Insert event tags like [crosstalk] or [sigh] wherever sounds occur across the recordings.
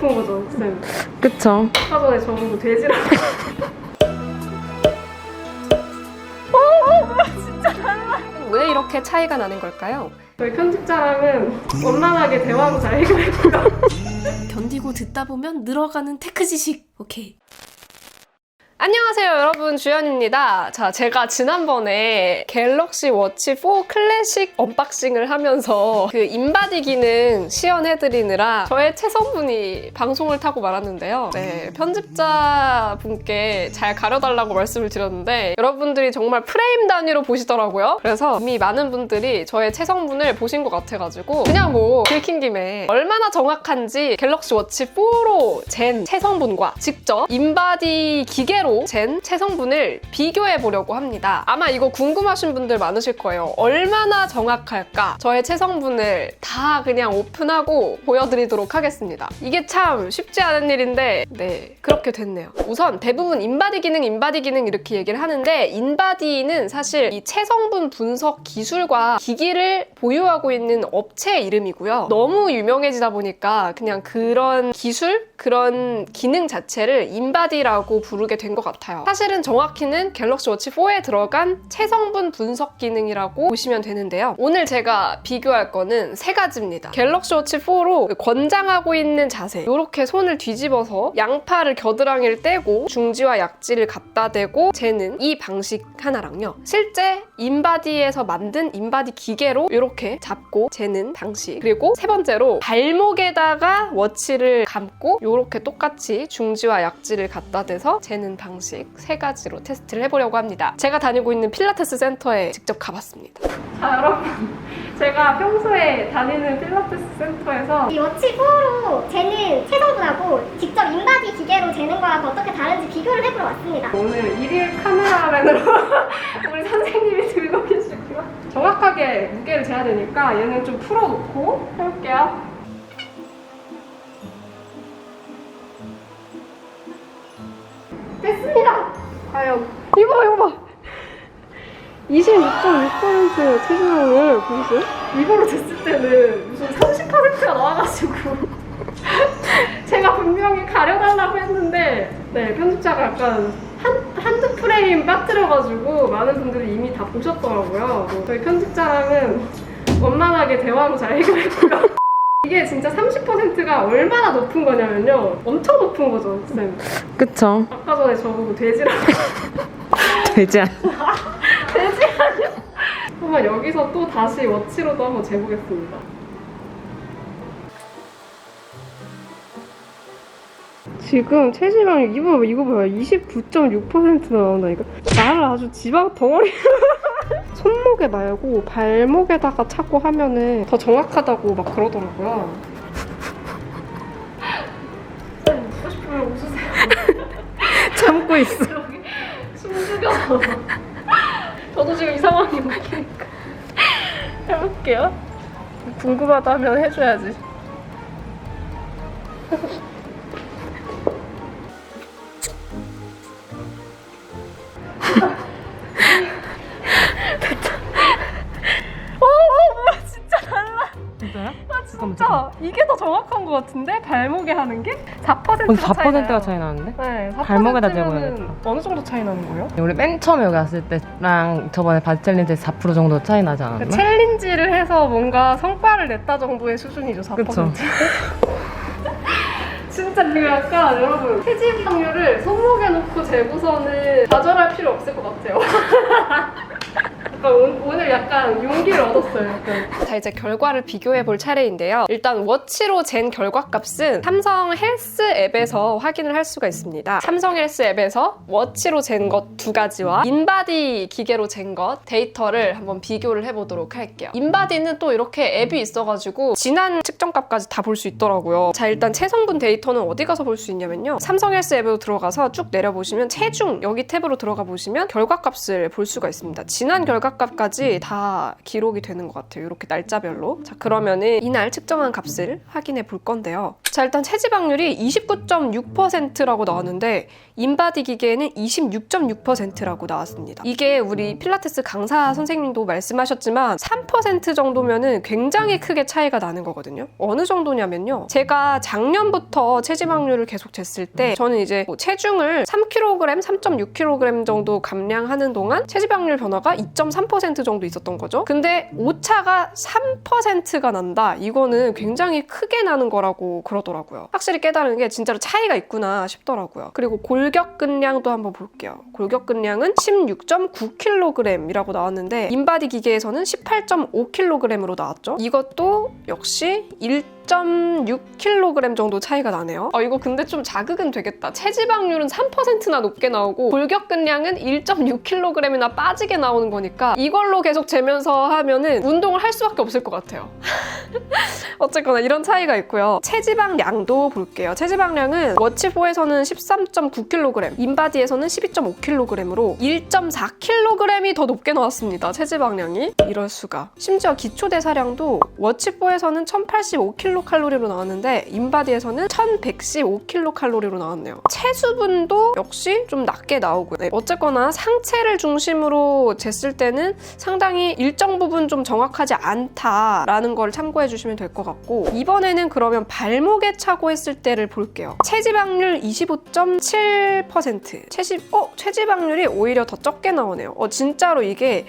높은 거죠, 쌤. 그쵸. 아까 전에 저보고 돼지라고. [laughs] 왜 이렇게 차이가 나는 걸까요? 저희 편집자랑은 원만하게 대화로 잘 해결했고요. 견디고 듣다 보면 늘어가는 테크 지식. 오케이. 안녕하세요, 여러분. 주연입니다. 자, 제가 지난번에 갤럭시 워치 4 클래식 언박싱을 하면서 그 인바디 기능 시연해드리느라 저의 체성분이 방송을 타고 말았는데요. 네, 편집자 분께 잘 가려달라고 말씀을 드렸는데 여러분들이 정말 프레임 단위로 보시더라고요. 그래서 이미 많은 분들이 저의 체성분을 보신 것 같아가지고 그냥 뭐 긁힌 김에 얼마나 정확한지 갤럭시 워치 4로 잰 체성분과 직접 인바디 기계로 잰 체성분을 비교해 보려고 합니다. 아마 이거 궁금하신 분들 많으실 거예요. 얼마나 정확할까? 저의 체성분을 다 그냥 오픈하고 보여드리도록 하겠습니다. 이게 참 쉽지 않은 일인데 네 그렇게 됐네요. 우선 대부분 인바디 기능, 인바디 기능 이렇게 얘기를 하는데 인바디는 사실 이 체성분 분석 기술과 기기를 보유하고 있는 업체 이름이고요. 너무 유명해지다 보니까 그냥 그런 기술, 그런 기능 자체를 인바디라고 부르게 된 것 같아요. 사실은 정확히는 갤럭시 워치 4에 들어간 체성분 분석 기능이라고 보시면 되는데요. 오늘 제가 비교할 거는 세 가지입니다. 갤럭시 워치 4로 권장하고 있는 자세. 이렇게 손을 뒤집어서 양팔을 겨드랑이를 떼고 중지와 약지를 갖다 대고 재는 이 방식 하나랑요. 실제 인바디에서 만든 인바디 기계로 이렇게 잡고 재는 방식. 그리고 세 번째로 발목에다가 워치를 감고 이렇게 똑같이 중지와 약지를 갖다 대서 재는 방식 세 가지로 테스트를 해보려고 합니다. 제가 다니고 있는 필라테스 센터에 직접 가봤습니다. 자, 여러분. [laughs] 제가 평소에 다니는 필라테스 센터에서 이 워치 4로 재는 체성분하고 직접 인바디 기계로 재는 거하고 어떻게 다른지 비교를 해보러 왔습니다. 오늘 일일 카메라맨으로 [laughs] 우리 선생님이 들고 계시고요. 정확하게 무게를 재야 되니까 얘는 좀 풀어놓고 해볼게요. 이거 이거 봐. 26.6% 체중을 보이세요? 이거로 됐을 때는 무슨 30%가 나와가지고 [laughs] 제가 분명히 가려달라고 했는데 네 편집자가 약간 한, 한두 프레임 빠뜨려가지고 많은 분들이 이미 다 보셨더라고요 뭐 저희 편집자랑은 원만하게 대화로 잘 해결했고요 [laughs] 이게 진짜 30% 가 얼마나 높은 거냐면요. 엄청 높은 거죠 쌤 그쵸. 아까 전에 저보고 돼지라고. [laughs] 되지 않. [laughs] 돼지 아니야? 한번 여기서 또 다시 워치로도 한번 재보겠습니다. 지금 체지방이 이거 봐, 이거 봐요. 29.6% 나온다니까. 나를 아주 지방 덩어리 [laughs] 손목에 말고 발목에다가 차고 하면은 더 정확하다고 막 그러더라고요 쌤 웃고 싶으면 웃으세요 참고 있어. 숨 죽여서 저도 지금 이 상황이 웃기니까 해볼게요. 궁금하다면 해줘야지. 오, 오, 뭐야, 진짜 달라. 진짜 요? 아, 진짜. 이게 더 정확한 것 같은데? 발목에 하는 게? 4%가 어, 차이 4%가 나요. 차이 나는데? 네, 4%면 발목에다 재고 해야겠다. 어느 정도 차이 나는 거예요? 우리 맨 처음에 여기 왔을 때랑 저번에 바디 챌린지에서 4% 정도 차이 나지 않았나? 그 챌린지를 해서 뭔가 성과를 냈다 정도의 수준이죠, 4%. 그쵸. [laughs] 진짜 그 약간 여러분 체지방률을 손목에 놓고 재고서는 좌절할 필요 없을 것 같아요. [laughs] 약간 오- 오늘 약간 용기를 얻었어요. 약간. [laughs] 자 이제 결과를 비교해 볼 차례인데요. 일단 워치로 잰 결과값은 삼성 헬스 앱에서 확인을 할 수가 있습니다. 삼성 헬스 앱에서 워치로 잰 것 두 가지와 인바디 기계로 잰 것 데이터를 한번 비교를 해보도록 할게요. 인바디는 또 이렇게 앱이 있어가지고 지난 측정값까지 다 볼 수 있더라고요. 자 일단 체성분 데이터는 어디 가서 볼 수 있냐면요. 삼성 헬스 앱으로 들어가서 쭉 내려보시면 체중 여기 탭으로 들어가 보시면 결과값을 볼 수가 있습니다. 지난 결과 결과값까지 다 기록이 되는 것 같아요. 이렇게 날짜별로. 자, 그러면은 이날 측정한 값을 확인해 볼 건데요. 자, 일단 체지방률이 29.6%라고 나왔는데 인바디 기계에는 26.6%라고 나왔습니다. 이게 우리 필라테스 강사 선생님도 말씀하셨지만 3% 정도면은 굉장히 크게 차이가 나는 거거든요. 어느 정도냐면요. 제가 작년부터 체지방률을 계속 쟀을 때 저는 이제 뭐 체중을 3kg, 3.6kg 정도 감량하는 동안 체지방률 변화가 2.3% 정도 있었던 거죠. 근데 오차가 3%가 난다. 이거는 굉장히 크게 나는 거라고 그러더라고요. 확실히 깨달은 게 진짜로 차이가 있구나 싶더라고요. 그리고 골격근량도 한번 볼게요. 골격근량은 16.9kg이라고 나왔는데 인바디 기계에서는 18.5kg으로 나왔죠. 이것도 역시 1.6kg 정도 차이가 나네요. 아, 이거 근데 좀 자극은 되겠다. 체지방률은 3%나 높게 나오고 골격근량은 1.6kg이나 빠지게 나오는 거니까 이걸로 계속 재면서 하면은 운동을 할 수밖에 없을 것 같아요. [laughs] 어쨌거나 이런 차이가 있고요. 체지방량도 볼게요. 체지방량은 워치4에서는 13.9kg, 인바디에서는 12.5kg으로 1.4kg이 더 높게 나왔습니다. 체지방량이. 이럴 수가. 심지어 기초 대사량도 워치4에서는 1085kcal로 나왔는데 인바디에서는 1115kcal로 나왔네요. 체수분도 역시 좀 낮게 나오고요. 네, 어쨌거나 상체를 중심으로 쟀을 때는 상당히 일정 부분 좀 정확하지 않다라는 걸 참고해 주시면 될 것 같고 이번에는 그러면 발목에 차고 했을 때를 볼게요. 체지방률 25.7% 체지 어 체지방률이 오히려 더 적게 나오네요. 어 진짜로 이게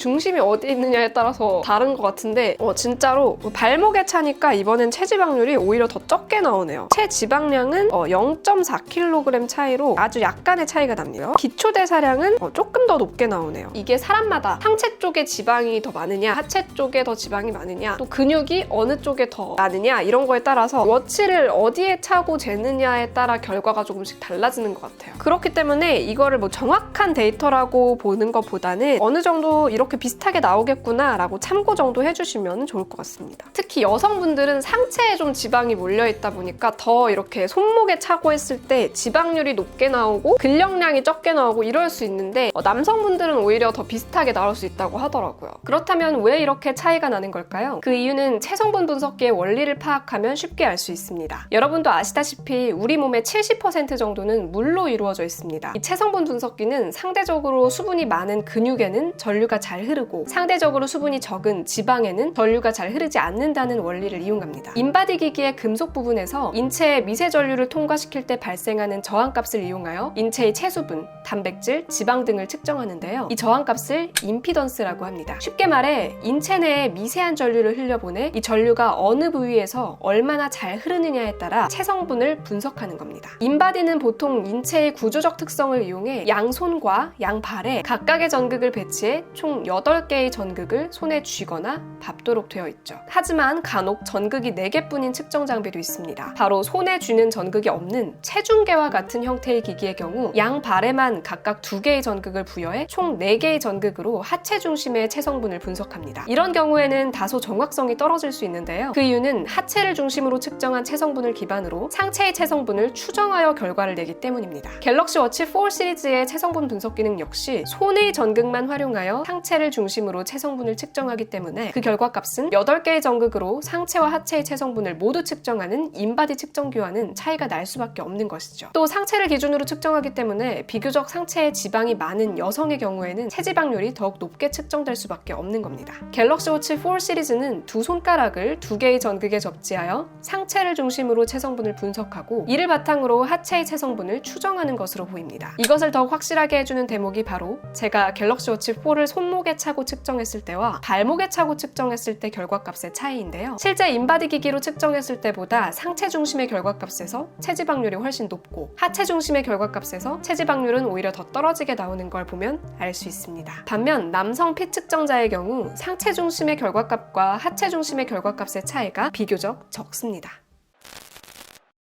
중심이 어디 있느냐에 따라서 다른 것 같은데 어, 진짜로 발목에 차니까 이번엔 체지방률이 오히려 더 적게 나오네요. 체지방량은 어, 0.4kg 차이로 아주 약간의 차이가 납니다. 기초대사량은 어, 조금 더 높게 나오네요. 이게 사람마다 상체 쪽에 지방이 더 많으냐 하체 쪽에 더 지방이 많으냐 또 근육이 어느 쪽에 더 많으냐 이런 거에 따라서 워치를 어디에 차고 재느냐에 따라 결과가 조금씩 달라지는 것 같아요. 그렇기 때문에 이거를 뭐 정확한 데이터라고 보는 것보다는 어느 정도 이렇게 비슷하게 나오겠구나 라고 참고 정도 해주시면 좋을 것 같습니다. 특히 여성분들은 상체에 좀 지방이 몰려 있다 보니까 더 이렇게 손목에 차고 했을 때 지방률이 높게 나오고 근력량이 적게 나오고 이럴 수 있는데 어, 남성분들은 오히려 더 비슷하게 나올 수 있다고 하더라고요. 그렇다면 왜 이렇게 차이가 나는 걸까요? 그 이유는 체성분 분석기의 원리를 파악하면 쉽게 알 수 있습니다. 여러분도 아시다시피 우리 몸의 70% 정도는 물로 이루어져 있습니다. 이 체성분 분석기는 상대적으로 수분이 많은 근육에는 전류가 잘 흐르고 상대적으로 수분이 적은 지방에는 전류가 잘 흐르지 않는다는 원리를 이용합니다. 인바디 기기의 금속 부분에서 인체의 미세 전류를 통과시킬 때 발생하는 저항값을 이용하여 인체의 체수분, 단백질, 지방 등을 측정하는데요. 이 저항값을 임피던스라고 합니다. 쉽게 말해 인체 내에 미세한 전류를 흘려보내 이 전류가 어느 부위에서 얼마나 잘 흐르느냐에 따라 체성분을 분석하는 겁니다. 인바디는 보통 인체의 구조적 특성을 이용해 양손과 양발에 각각의 전극을 배치해 총 8개의 전극을 손에 쥐거나 밟도록 되어 있죠. 하지만 간혹 전극이 4개뿐인 측정 장비도 있습니다. 바로 손에 쥐는 전극이 없는 체중계와 같은 형태의 기기의 경우 양 발에만 각각 2개의 전극을 부여해 총 4개의 전극으로 하체 중심의 체성분을 분석합니다. 이런 경우에는 다소 정확성이 떨어질 수 있는데요. 그 이유는 하체를 중심으로 측정한 체성분을 기반으로 상체의 체성분을 추정하여 결과를 내기 때문입니다. 갤럭시 워치 4 시리즈의 체성분 분석 기능 역시 손의 전극만 활용하여 상체 를 중심으로 체성분을 측정하기 때문에 그 결과 값은 8개의 전극으로 상체와 하체의 체성분을 모두 측정하는 인바디 측정기와는 차이가 날 수밖에 없는 것이죠. 또 상체를 기준으로 측정하기 때문에 비교적 상체에 지방이 많은 여성의 경우에는 체지방률이 더욱 높게 측정될 수밖에 없는 겁니다. 갤럭시 워치 4 시리즈는 두 손가락을 두 개의 전극에 접지하여 상체를 중심으로 체성분을 분석하고 이를 바탕으로 하체의 체성분을 추정하는 것으로 보입니다. 이것을 더욱 확실하게 해주는 대목이 바로 제가 갤럭시 워치 4를 손목 에 차고 측정했을 때와 발목에 차고 측정했을 때 결과값의 차이인데요. 실제 인바디 기기로 측정했을 때보다 상체 중심의 결과값에서 체지방률이 훨씬 높고 하체 중심의 결과값에서 체지방률은 오히려 더 떨어지게 나오는 걸 보면 알 수 있습니다. 반면 남성 피 측정자의 경우 상체 중심의 결과값과 하체 중심의 결과값의 차이가 비교적 적습니다.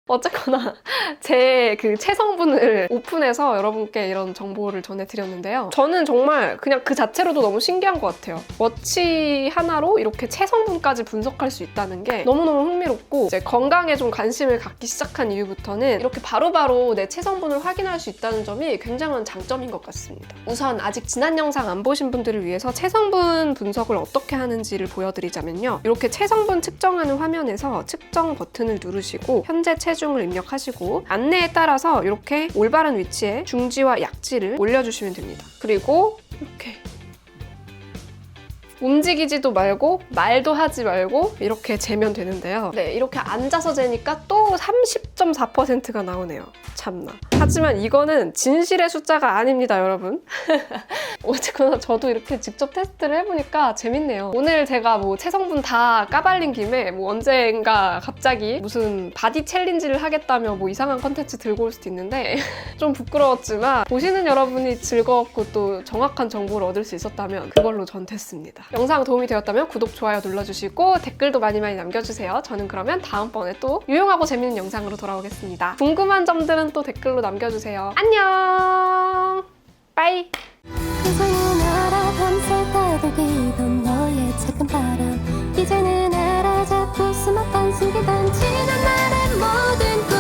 어쨌거나 [laughs] 제 그 체성분을 오픈해서 여러분께 이런 정보를 전해드렸는데요. 저는 정말 그냥 그 자체로도 너무 신기한 것 같아요. 워치 하나로 이렇게 체성분까지 분석할 수 있다는 게 너무너무 흥미롭고 이제 건강에 좀 관심을 갖기 시작한 이후부터는 이렇게 바로바로 내 체성분을 확인할 수 있다는 점이 굉장한 장점인 것 같습니다. 우선 아직 지난 영상 안 보신 분들을 위해서 체성분 분석을 어떻게 하는지를 보여드리자면요. 이렇게 체성분 측정하는 화면에서 측정 버튼을 누르시고 현재 체 중을 입력하시고 안내에 따라서 이렇게 올바른 위치에 중지와 약지를 올려주시면 됩니다. 그리고 이렇게 움직이지도 말고 말도 하지 말고 이렇게 재면 되는데요. 네, 이렇게 앉아서 재니까 또 30.4%가 나오네요. 참나. 하지만 이거는 진실의 숫자가 아닙니다, 여러분. [laughs] 어쨌거나 저도 이렇게 직접 테스트를 해보니까 재밌네요. 오늘 제가 뭐 체성분 다 까발린 김에 뭐 언젠가 갑자기 무슨 바디 챌린지를 하겠다며 뭐 이상한 컨텐츠 들고 올 수도 있는데 [laughs] 좀 부끄러웠지만 보시는 여러분이 즐거웠고 또 정확한 정보를 얻을 수 있었다면 그걸로 전 됐습니다. 영상 도움이 되었다면 구독, 좋아요 눌러주시고 댓글도 많이 많이 남겨주세요. 저는 그러면 다음번에 또 유용하고 재밌는 영상으로 돌아오겠습니다. 궁금한 점들은 또 댓글로 남겨주세요. 안녕! 빠이! 이제는 알아 자꾸 숨었던 숨기던 지난 날의 모든